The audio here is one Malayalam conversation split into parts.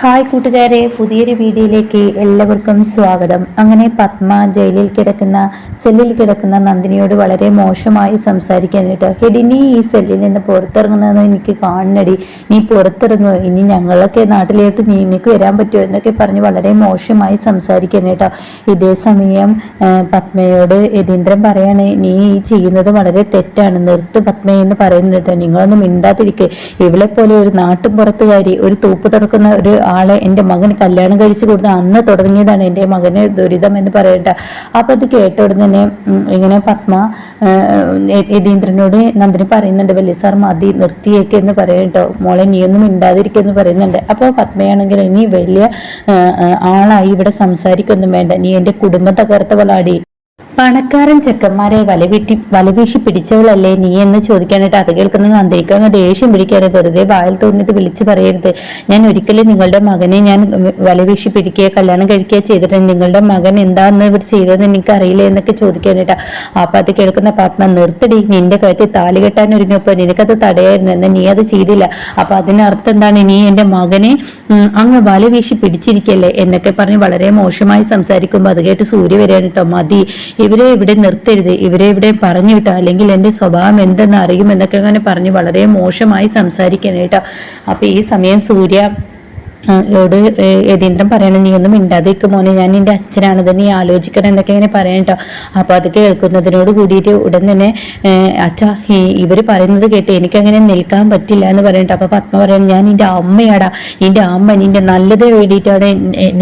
ഹായ് കൂട്ടുകാരെ പുതിയൊരു വീഡിയോയിലേക്ക് എല്ലാവർക്കും സ്വാഗതം. അങ്ങനെ പത്മ ജയിലിൽ കിടക്കുന്ന സെല്ലിൽ കിടക്കുന്ന നന്ദിനിയോട് വളരെ മോശമായി സംസാരിക്കാനായിട്ട് ഹെഡി നീ ഈ സെല്ലിൽ നിന്ന് പുറത്തിറങ്ങുന്നതെന്ന് എനിക്ക് കാണണടി. നീ പുറത്തിറങ്ങുമോ ഇനി ഞങ്ങളൊക്കെ നാട്ടിലോട്ട് നീ നിനക്ക് വരാൻ പറ്റുമോ? എന്നൊക്കെ പറഞ്ഞ് വളരെ മോശമായി സംസാരിക്കാനായിട്ടോ. ഇതേ സമയം പത്മയോട് യതീന്ദ്രൻ പറയാണ് നീ ഈ ചെയ്യുന്നത് വളരെ തെറ്റാണ്. നിർത്ത് പത്മ എന്ന് പറയുന്നുണ്ട്. നിങ്ങളൊന്നും മിണ്ടാതിരിക്കെ. ഇവളെ പോലെ ഒരു നാട്ടും പുറത്തുകാരി ഒരു തൂപ്പ് തുറക്കുന്ന ഒരു ആളെ എന്റെ മകന് കല്യാണം കഴിച്ചു കൊടുത്ത അന്ന് തുടങ്ങിയതാണ് എന്റെ മകന് ദുരിതം എന്ന് പറയട്ടെ. അപ്പോൾ അത് കേട്ട ഉടനെ തന്നെ ഇങ്ങനെ പത്മ യതീന്ദ്രനോട് നന്ദിനി പറയുന്നുണ്ട് വലിയ സാർ മതി നിർത്തിയേക്ക് എന്ന് പറയട്ടോ. മോളെ നീയൊന്നും മിണ്ടാതിരിക്കെന്ന് പറയുന്നുണ്ട്. അപ്പോൾ പത്മയാണെങ്കിൽ ഇനി വലിയ ആളായി ഇവിടെ സംസാരിക്കൊന്നും വേണ്ട. നീ എന്റെ കുടുംബം തകർത്തവളാടി പണക്കാരൻ ചെക്കന്മാരെ വലവീട്ടി വലവീശി പിടിച്ചവളല്ലേ നീ എന്ന് ചോദിക്കാനായിട്ട് അത് കേൾക്കുന്ന നന്ദിനിക്ക് അങ്ങ് ദേഷ്യം പിടിക്കാതെ വെറുതെ വായിൽ തോന്നിയിട്ട് വിളിച്ചു പറയരുത്. ഞാൻ ഒരിക്കലും നിങ്ങളുടെ മകനെ ഞാൻ വലവീശി പിടിക്കുക കല്യാണം കഴിക്കുക ചെയ്തിട്ടുണ്ട് നിങ്ങളുടെ മകൻ എന്താന്ന് ഇവർ ചെയ്തതെന്ന് എനിക്ക് അറിയില്ല എന്നൊക്കെ ചോദിക്കാനായിട്ടാ. അപ്പൊ അത് കേൾക്കുന്ന പാത്മ നിർത്തടി. നിന്റെ കഴുത്തിൽ താലി കെട്ടാൻ ഒരുങ്ങിയപ്പോ നിനക്കത് തടയായിരുന്നു എന്നാൽ നീ അത് ചെയ്തില്ല. അപ്പൊ അതിനർത്ഥം എന്താണ്? നീ എന്റെ മകനെ അങ്ങ് വലവീശി പിടിച്ചിരിക്കല്ലേ എന്നൊക്കെ പറഞ്ഞ് വളരെ മോശമായി സംസാരിക്കുമ്പോൾ അത് കേട്ട് സൂര്യ വരെയാണ് കേട്ടോ മതി. ഇവരെ ഇവിടെ നിർത്തരുത്. ഇവരെ ഇവിടെ പറഞ്ഞു വിട്ടോ. അല്ലെങ്കിൽ എന്റെ സ്വഭാവം എന്തെന്ന് അറിയും എന്നൊക്കെ അങ്ങനെ പറഞ്ഞ് വളരെ മോശമായി സംസാരിക്കാനായിട്ടോ അപ്പൊ ഈ സമയം സൂര്യ ഏ, യതീന്ദ്രൻ പറയണം നീ ഒന്നും മിണ്ടാതിരിക്കും മോനെ. ഞാൻ നിന്റെ അച്ഛനാണ്. നീ ആലോചിക്കണം. എന്നൊക്കെ ഇങ്ങനെ പറയട്ടോ അപ്പൊ അത് കേൾക്കുന്നതിനോട് കൂടിയിട്ട് ഉടൻ തന്നെ അച്ഛ ഇവർ പറയുന്നത് കേട്ട് എനിക്കങ്ങനെ നിൽക്കാൻ പറ്റില്ല എന്ന് പറയട്ടോ അപ്പൊ പത്മ പറയണം ഞാൻ നിന്റെ അമ്മയാടാ. നിന്റെ അമ്മ നിന്റെ നല്ലതേ വേണ്ടിയിട്ടാണ്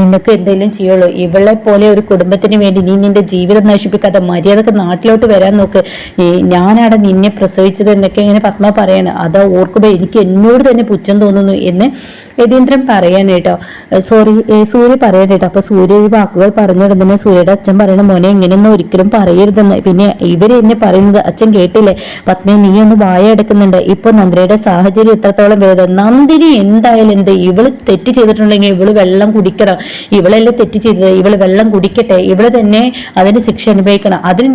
നിനക്ക് എന്തെങ്കിലും ചെയ്യുള്ളൂ. ഇവളെ പോലെ ഒരു കുടുംബത്തിന് വേണ്ടി നീ നിന്റെ ജീവിതം നശിപ്പിക്കാതെ മര്യാദയ്ക്ക് നാട്ടിലോട്ട് വരാൻ നോക്ക്. ഞാനാടാ നിന്നെ പ്രസവിച്ചത് എന്നൊക്കെ ഇങ്ങനെ പത്മ പറയാണ്. അതാ ഓർക്കുമ്പോൾ എനിക്ക് എന്നോട് തന്നെ പുച്ഛം തോന്നുന്നു എന്ന് യതീന്ദ്രൻ പറയാനായിട്ടോ സോറി സൂര്യ പറയാനായിട്ടോ അപ്പൊ സൂര്യ ഈ വാക്കുകൾ പറഞ്ഞു പറഞ്ഞുടനെ സൂര്യയുടെ അച്ഛൻ പറയണ മോനെ ഇങ്ങനെയൊന്നും ഒരിക്കലും പറയരുതെന്ന്. പിന്നെ ഇവർ എന്നെ പറയുന്നത് അച്ഛൻ കേട്ടില്ലേ? പത്മി നീ ഒന്ന് വായ എടുക്കുന്നുണ്ട്. ഇപ്പൊ നന്ദിനിയുടെ സാഹചര്യം എത്രത്തോളം വേദന നന്ദിനി എന്തായാലും എന്ത് ഇവൾ തെറ്റ് ചെയ്തിട്ടുണ്ടെങ്കിൽ ഇവൾ വെള്ളം കുടിക്കണം. ഇവളല്ലേ തെറ്റ് ചെയ്തത്? ഇവൾ വെള്ളം കുടിക്കട്ടെ. ഇവൾ തന്നെ അതിന് ശിക്ഷ അനുഭവിക്കണം. അതിന്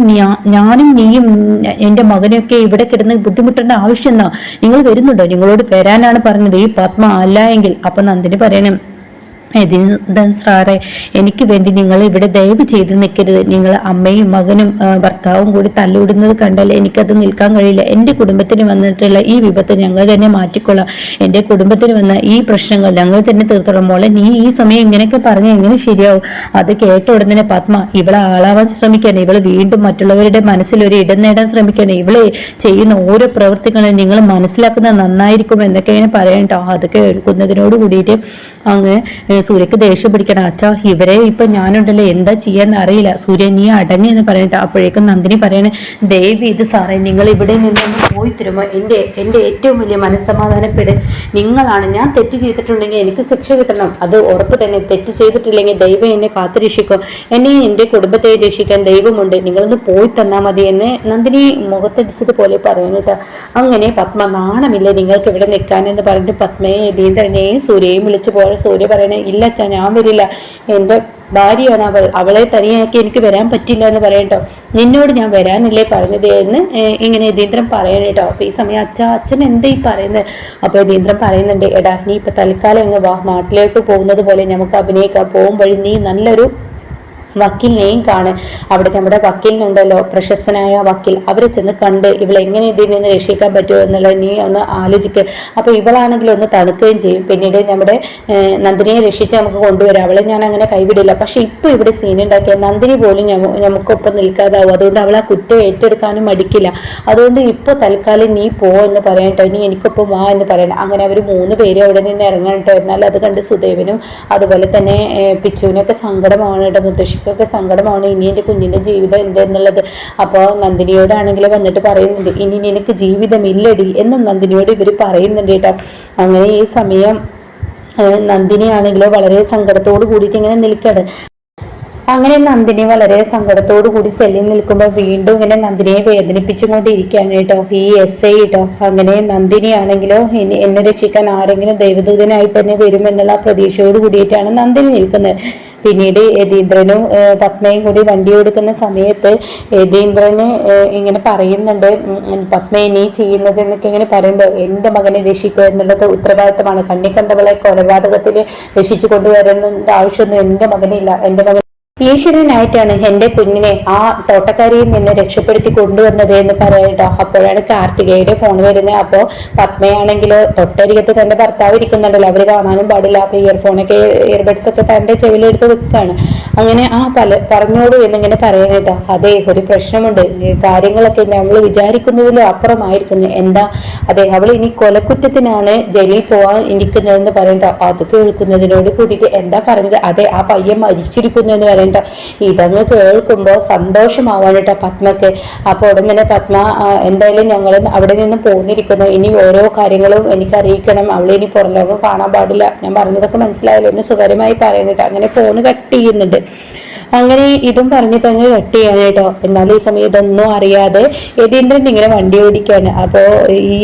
ഞാനും നീയും എന്റെ മകനൊക്കെ ഇവിടെ കിടന്ന് ബുദ്ധിമുട്ടേണ്ട ആവശ്യം എന്നാ നിങ്ങൾ വരുന്നുണ്ടോ? നിങ്ങളോട് വരാനാണ് പറഞ്ഞത്. ഈ പത്മ അല്ല എങ്കിൽ അപ്പൊ നന്ദിനി പറയണം. സാറേ എനിക്ക് വേണ്ടി നിങ്ങൾ ഇവിടെ ദയവ് ചെയ്ത് നിൽക്കരുത്. നിങ്ങൾ അമ്മയും മകനും ഭർത്താവും കൂടി തല്ലുവിടുന്നത് കണ്ടാൽ എനിക്കത് നിൽക്കാൻ കഴിയില്ല. എന്റെ കുടുംബത്തിന് വന്നിട്ടുള്ള ഈ വിപത്ത് ഞങ്ങൾ തന്നെ മാറ്റിക്കൊള്ളാം. എന്റെ കുടുംബത്തിന് വന്ന ഈ പ്രശ്നങ്ങൾ ഞങ്ങൾ തന്നെ തീർത്തോളാം. മോളെ നീ ഈ സമയം ഇങ്ങനെയൊക്കെ പറഞ്ഞ് എങ്ങനെ ശരിയാവും? അത് കേട്ട ഉടനെ പത്മ ഇവളെ ആളാവാൻ ശ്രമിക്കുകയാണ്. ഇവൾ വീണ്ടും മറ്റുള്ളവരുടെ മനസ്സിൽ ഒരു ഇടം നേടാൻ ശ്രമിക്കുകയാണ്. ഇവളെ ചെയ്യുന്ന ഓരോ പ്രവൃത്തികളും നിങ്ങൾ മനസ്സിലാക്കുന്നത് നന്നായിരിക്കും എന്നൊക്കെ ഇങ്ങനെ പറയണ്ടോ അതൊക്കെ കേൾക്കുന്നതിനോട് കൂടിയിട്ട് അങ്ങ് സൂര്യക്ക് ദേഷ്യം പിടിക്കണം അച്ഛാ ഇവരെ ഇപ്പൊ ഞാനുണ്ടല്ലോ എന്താ ചെയ്യാൻ അറിയില്ല. സൂര്യ നീ അടങ്ങി എന്ന് പറയട്ടെ അപ്പോഴേക്കും നന്ദിനി പറയണേ ദേവി ഇത് സാറേ നിങ്ങൾ ഇവിടെ നിന്നൊന്ന് പോയി തരുമോ? എന്റെ എന്റെ ഏറ്റവും വലിയ മനസ്സമാധാനപ്പെട്. നിങ്ങളാണ് ഞാൻ തെറ്റ് ചെയ്തിട്ടുണ്ടെങ്കിൽ എനിക്ക് ശിക്ഷ കിട്ടണം. അത് ഉറപ്പ് തന്നെ. തെറ്റ് ചെയ്തിട്ടില്ലെങ്കിൽ ദൈവം എന്നെ കാത്തുരക്ഷിക്കും. എന്നെ എന്റെ കുടുംബത്തെ രക്ഷിക്കാൻ ദൈവമുണ്ട്. നിങ്ങളൊന്ന് പോയി തന്നാൽ മതി എന്ന് നന്ദിനി മുഖത്തടിച്ചതുപോലെ പറയണേട്ടാ അങ്ങനെ പത്മ നാണമില്ല നിങ്ങൾക്ക് ഇവിടെ നിൽക്കാനെന്ന് പറഞ്ഞിട്ട് പത്മയെ യതീന്ദ്രനെയും സൂര്യയും വിളിച്ചു പോയ സൂര്യ പറയണേ ഇല്ല ഞാൻ വരില്ല. എന്റെ ഭാര്യയാണ് അവൾ. അവളെ തനിയാക്കി എനിക്ക് വരാൻ പറ്റില്ല എന്ന് പറയട്ടോ. നിന്നോട് ഞാൻ വരാനില്ലേ പറഞ്ഞത് എന്ന് ഇങ്ങനെ യതീന്ദ്രൻ പറയണേട്ടോ അപ്പൊ ഈ സമയം അച്ഛ അച്ഛൻ എന്താ ഈ പറയുന്നത് അപ്പോൾ യതീന്ദ്രൻ പറയുന്നുണ്ട് എടാ നീ ഇപ്പൊ തൽക്കാലം അങ്ങ് വാ. നാട്ടിലേക്ക് പോകുന്നത് പോലെ നമുക്ക് അഭിനയിക്കാം. പോകും വഴി നീ നല്ലൊരു വക്കീലിനെയും കാണ്. അവിടെ നമ്മുടെ വക്കീലിനുണ്ടല്ലോ പ്രശസ്തനായ വക്കീൽ. അവരെ ചെന്ന് കണ്ട് ഇവളെ എങ്ങനെ ഇതിൽ നിന്ന് രക്ഷിക്കാൻ പറ്റുമോ എന്നുള്ളത് നീ ഒന്ന് ആലോചിക്ക്. അപ്പോൾ ഇവളാണെങ്കിൽ ഒന്ന് തണുക്കുകയും ചെയ്യും. പിന്നീട് നമ്മുടെ നന്ദിനിയെ രക്ഷിച്ച് നമുക്ക് കൊണ്ടുവരാം. അവളെ ഞാൻ അങ്ങനെ കൈവിടില്ല. പക്ഷെ ഇപ്പോൾ ഇവിടെ സീൻ ഉണ്ടാക്കിയ നന്ദിനി പോലും നമുക്കൊപ്പം നിൽക്കാതാവും. അതുകൊണ്ട് അവൾ ആ കുറ്റം ഏറ്റെടുക്കാനും മടിക്കില്ല. അതുകൊണ്ട് ഇപ്പോൾ തൽക്കാലം നീ പോ എന്ന് പറയട്ടോ ഇനി എനിക്കൊപ്പം വാ എന്ന് പറയണം അങ്ങനെ അവർ മൂന്ന് പേര് അവിടെ നിന്ന് ഇറങ്ങട്ടോ എന്നാൽ അത് കണ്ട് സുദേവനും അതുപോലെ തന്നെ പിച്ചുവിനൊക്കെ സങ്കടമാണ് കേട്ടോ മുത്തശ്ശിക്കൊക്കെ സങ്കടമാണ്. ഇനി എന്റെ കുഞ്ഞിന്റെ ജീവിതം എന്തെന്നുള്ളത്? അപ്പോൾ നന്ദിനിയോടാണെങ്കിൽ വന്നിട്ട് പറയുന്നുണ്ട്. ഇനി നിനക്ക് ജീവിതമില്ലടി എന്നും നന്ദിനിയോട് ഇവർ പറയുന്നുണ്ട് കേട്ടോ. അങ്ങനെ ഈ സമയം നന്ദിനിയാണെങ്കിലോ വളരെ സങ്കടത്തോട് കൂടിയിട്ട് ഇങ്ങനെ നിൽക്കുകയാണ് അങ്ങനെ നന്ദിനി വളരെ സങ്കടത്തോടു കൂടി സെല്ലിൽ നിൽക്കുമ്പോൾ വീണ്ടും ഇങ്ങനെ നന്ദിനിയെ വേദനിപ്പിച്ചുകൊണ്ടിരിക്കുകയാണ് കേട്ടോ. ഈ എസ് ഐ കേട്ടോ അങ്ങനെ നന്ദിനി ആണെങ്കിലോ എന്നെ രക്ഷിക്കാൻ ആരെങ്കിലും ദൈവദൂതനായി തന്നെ വരുമെന്നുള്ള പ്രതീക്ഷയോട് കൂടിയിട്ടാണ് നന്ദിനി നിൽക്കുന്നത്. പിന്നീട് യതീന്ദ്രനും പത്മയും കൂടി വണ്ടി കൊടുക്കുന്ന സമയത്ത് യതീന്ദ്രന് ഇങ്ങനെ പറയുന്നുണ്ട് പത്മ നീ ചെയ്യുന്നത് എന്നൊക്കെ ഇങ്ങനെ പറയുമ്പോൾ എന്റെ മകനെ രക്ഷിക്കുക എന്നുള്ളത് ഉത്തരവാദിത്തമാണ്. കണ്ണിക്കണ്ടവളെ കൊലപാതകത്തിൽ രക്ഷിച്ചു കൊണ്ടുവരേണ്ട ആവശ്യമൊന്നും എന്റെ മകനില്ല. എന്റെ മകൻ ഈശ്വരനായിട്ടാണ് എന്റെ കുഞ്ഞിനെ ആ തോട്ടക്കാരിയിൽ നിന്ന് രക്ഷപ്പെടുത്തി കൊണ്ടുവന്നത് എന്ന് പറയട്ടോ. അപ്പോഴാണ് കാർത്തികയുടെ ഫോൺ വരുന്നത്. അപ്പോൾ പത്മയാണെങ്കിൽ തൊട്ടരികത്ത് തന്റെ ഭർത്താവ് ഇരിക്കുന്നുണ്ടല്ലോ. അവർ കാണാനും പാടില്ല. അപ്പൊ ഇയർഫോണൊക്കെ ഇയർബഡ്സ് ഒക്കെ തന്റെ ചെവിലെടുത്ത് വെക്കാണ് അങ്ങനെ ആ പല പറഞ്ഞോളൂ എന്നിങ്ങനെ പറയുന്നേട്ടോ അതെ ഒരു പ്രശ്നമുണ്ട്. കാര്യങ്ങളൊക്കെ നമ്മൾ വിചാരിക്കുന്നതിലും അപ്പുറമായിരിക്കുന്നു. എന്താ? അതെ അവൾ ഇനി കൊലക്കുറ്റത്തിനാണ് ജയിലിൽ പോവാൻ ഇരിക്കുന്നതെന്ന് പറയണ്ട? അത് കേൾക്കുന്നതിനോട് കൂടിയിട്ട് എന്താ പറഞ്ഞത്? അതെ ആ പയ്യൻ മരിച്ചിരിക്കുന്നു എന്ന് പറയണ്ട. ഇതങ്ങ് കേൾക്കുമ്പോൾ സന്തോഷമാവാണ് കേട്ടോ പത്മക്ക്. അപ്പോൾ ഉടൻ തന്നെ പത്മ എന്തായാലും ഞങ്ങൾ അവിടെ നിന്ന് പോന്നിരിക്കുന്നു. ഇനി ഓരോ കാര്യങ്ങളും എനിക്ക് അറിയിക്കണം അവളെ ഇനി പുറം ലോകം കാണാൻ പാടില്ല. ഞാൻ പറഞ്ഞതൊക്കെ മനസ്സിലായല്ലോ എന്ന് സുഖകരമായി പറയുന്നുണ്ട് അങ്ങനെ ഫോണ് കട്ട് ചെയ്യുന്നുണ്ട്. അങ്ങനെ ഇതും പറഞ്ഞു തന്നെ കട്ട് കേട്ടോ. എന്നാൽ ഈ സമയം ഇതൊന്നും അറിയാതെ യതീന്ദ്രൻ ഇങ്ങനെ വണ്ടി ഓടിക്കുകയാണ് അപ്പോൾ ഈ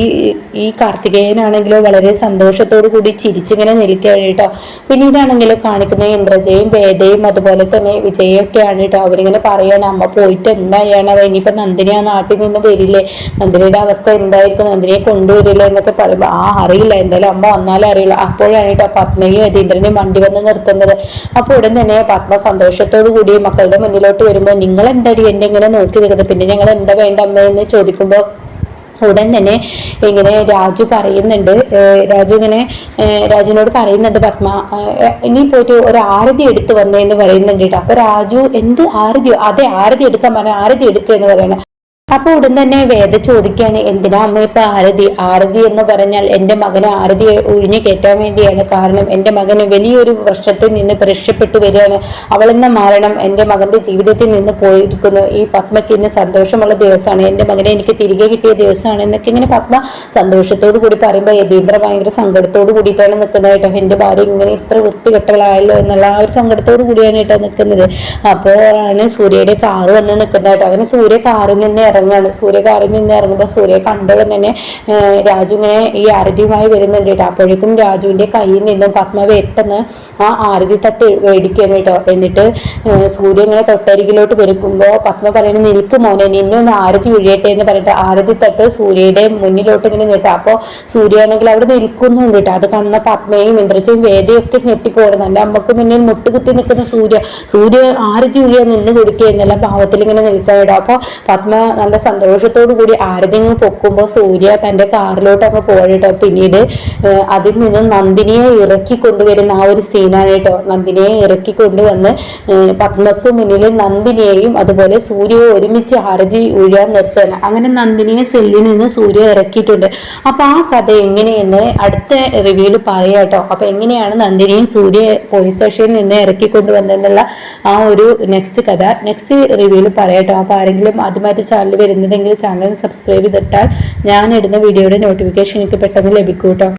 ഈ കാർത്തികേയനാണെങ്കിലോ വളരെ സന്തോഷത്തോടു കൂടി ചിരിച്ചിങ്ങനെ നിൽക്കുകയാണ് കേട്ടോ. പിന്നീടാണെങ്കിലോ കാണിക്കുന്ന ഇന്ദ്രജയും വേദയും അതുപോലെ തന്നെ വിജയൊക്കെയാണ് കേട്ടോ. അവരിങ്ങനെ പറയാണ് അമ്മ പോയിട്ട് എന്തായാണ്? അവ ഇനിയിപ്പോ നന്ദിനി ആ നാട്ടിൽ നിന്ന് വരില്ലേ? നന്ദിനിയുടെ അവസ്ഥ എന്തായിരിക്കും? നന്ദിനിയെ കൊണ്ടുവരില്ലേ? എന്നൊക്കെ പറയുമ്പോൾ ആ അറിയില്ല. എന്തായാലും അമ്മ വന്നാലേ അറിയില്ല അപ്പോഴാണ് കേട്ടോ പത്മയും യതീന്ദ്രനും വണ്ടി വന്ന് നിർത്തുന്നത്. അപ്പോൾ ഉടൻ തന്നെ പത്മ സന്തോഷത്തോടു കൂടി മക്കളുടെ മുന്നിലോട്ട് വരുമ്പോൾ നിങ്ങൾ എന്തായാലും എന്നെ ഇങ്ങനെ നോക്കി നിൽക്കുന്നത്? പിന്നെ ഞങ്ങൾ എന്താ വേണ്ട അമ്മ എന്ന് ചോദിക്കുമ്പോൾ ഉടൻ തന്നെ ഇങ്ങനെ രാജു പറയുന്നുണ്ട്. രാജു ഇങ്ങനെ രാജുവിനോട് പറയുന്നുണ്ട് പത്മ. ഇനി പോയിട്ട് ഒരു ആരതി എടുത്ത് വന്നേന്ന് പറയുന്നുണ്ട് കേട്ടോ. അപ്പൊ രാജു എന്ത് ആരതി അതെ ആരതി എടുക്കാൻ പറഞ്ഞ ആരതി എടുക്കുക എന്ന് പറയണ അപ്പൊ ഉടൻ തന്നെ വേദ ചോദിക്കുകയാണ് എന്തിനാ അമ്മ ഇപ്പൊ ആരതി? ആരതി എന്ന് പറഞ്ഞാൽ എന്റെ മകനെ ആരതി ഒഴിഞ്ഞു കയറ്റാൻ വേണ്ടിയാണ്. കാരണം എന്റെ മകന് വലിയൊരു വർഷത്തിൽ നിന്ന് രക്ഷപ്പെട്ടു വരികയാണ്. അവളെന്ന മരണം എന്റെ മകന്റെ ജീവിതത്തിൽ നിന്ന് പോയിരിക്കുന്നു. ഈ പത്മയ്ക്ക് ഇന്ന് സന്തോഷമുള്ള ദിവസമാണ്. എന്റെ മകനെ എനിക്ക് തിരികെ കിട്ടിയ ദിവസമാണ്. എന്നൊക്കെ ഇങ്ങനെ പത്മ സന്തോഷത്തോടു കൂടി പറയുമ്പോൾ യതീന്ദ്ര ഭയങ്കര സങ്കടത്തോട് കൂടിയിട്ടാണ് നിൽക്കുന്നത് കേട്ടോ. എന്റെ ഭാര്യ ഇങ്ങനെ ഇത്ര വൃത്തികെട്ടവളായല്ലോ എന്നുള്ള ആ ഒരു സങ്കടത്തോട് കൂടിയാണ് കേട്ടോ നിൽക്കുന്നത്. അപ്പോഴാണ് സൂര്യയുടെ കാറ് വന്ന് നിൽക്കുന്നത് കേട്ടോ. അങ്ങനെ സൂര്യ കാറിൽ നിന്ന് ഇറങ്ങാണ് സൂര്യ കാറിൽ നിന്ന് ഇറങ്ങുമ്പോൾ സൂര്യ കണ്ടോളം തന്നെ രാജു ഇങ്ങനെ ഈ ആരതിയുമായി വരുന്നുണ്ട് കേട്ടോ. അപ്പോഴേക്കും രാജുവിന്റെ കയ്യിൽ നിന്നും പത്മ എട്ടെന്ന് ആ ആരതി തട്ട് മേടിക്കുകയാണ് കേട്ടോ. എന്നിട്ട് സൂര്യ ഇങ്ങനെ തൊട്ടരികിലോട്ട് വരുമ്പോൾ പത്മ പറയുന്നത് നിൽക്ക് മോനെ നിന്നെ ഒന്ന് ആരതി ഒഴിയട്ടെ എന്ന് പറഞ്ഞിട്ട് ആരതി തട്ട് സൂര്യയുടെ മുന്നിലോട്ട് ഇങ്ങനെ നീട്ടാം അപ്പോൾ സൂര്യയാണെങ്കിൽ അവിടെ നിൽക്കുന്നുണ്ട് കേട്ടോ. അത് കാണുന്ന പത്മയും ഇന്ദ്രജയും വേദയൊക്കെ ഞെട്ടിപ്പോകണം എന്റെ അമ്മയ്ക്ക് മുന്നിൽ മുട്ടുകുത്തി നിൽക്കുന്ന സൂര്യ സൂര്യ ആരതി ഒഴിയാൻ നിന്ന് കൊടുക്കുക എന്നുള്ള ഭാവത്തിൽ ഇങ്ങനെ കേട്ടോ. അപ്പോൾ പത്മ നല്ല സന്തോഷത്തോടു കൂടി ആരതിങ്ങ് പൊക്കുമ്പോൾ സൂര്യ തന്റെ കാറിലോട്ട് അങ്ങ് പോകട്ടോ പിന്നീട് അതിൽ നിന്ന് നന്ദിനിയെ ഇറക്കി കൊണ്ടുവരുന്ന ആ ഒരു സീനാണ് കേട്ടോ നന്ദിനിയെ ഇറക്കി കൊണ്ടുവന്ന് പത്മക്ക് മുന്നിൽ നന്ദിനിയെയും അതുപോലെ സൂര്യയെ ഒരുമിച്ച് ആരതി ഒഴിയാൻ നിർത്തുകയാണ്. അങ്ങനെ നന്ദിനിയെ സെല്ലിൽ നിന്ന് സൂര്യ ഇറക്കിയിട്ടുണ്ട്. അപ്പൊ ആ കഥ എങ്ങനെയെന്ന് അടുത്ത റിവ്യൂൽ പറയാം കേട്ടോ അപ്പൊ എങ്ങനെയാണ് നന്ദിനിയും സൂര്യ പോലീസ് സ്റ്റേഷനിൽ നിന്ന് ഇറക്കി കൊണ്ടുവന്നെന്നുള്ള ആ ഒരു നെക്സ്റ്റ് കഥ. നെക്സ്റ്റ് റിവ്യൂൽ പറയാം കേട്ടോ അപ്പൊ ആരെങ്കിലും ആദ്യമായിട്ട് ചാനൽ വരുന്നതെങ്കിൽ ചാനൽ സബ്സ്ക്രൈബ് ചെയ്തിട്ടാൽ ഞാൻ ഇടുന്ന വീഡിയോയുടെ നോട്ടിഫിക്കേഷൻ എനിക്ക് പെട്ടെന്ന് ലഭിക്കും കേട്ടോ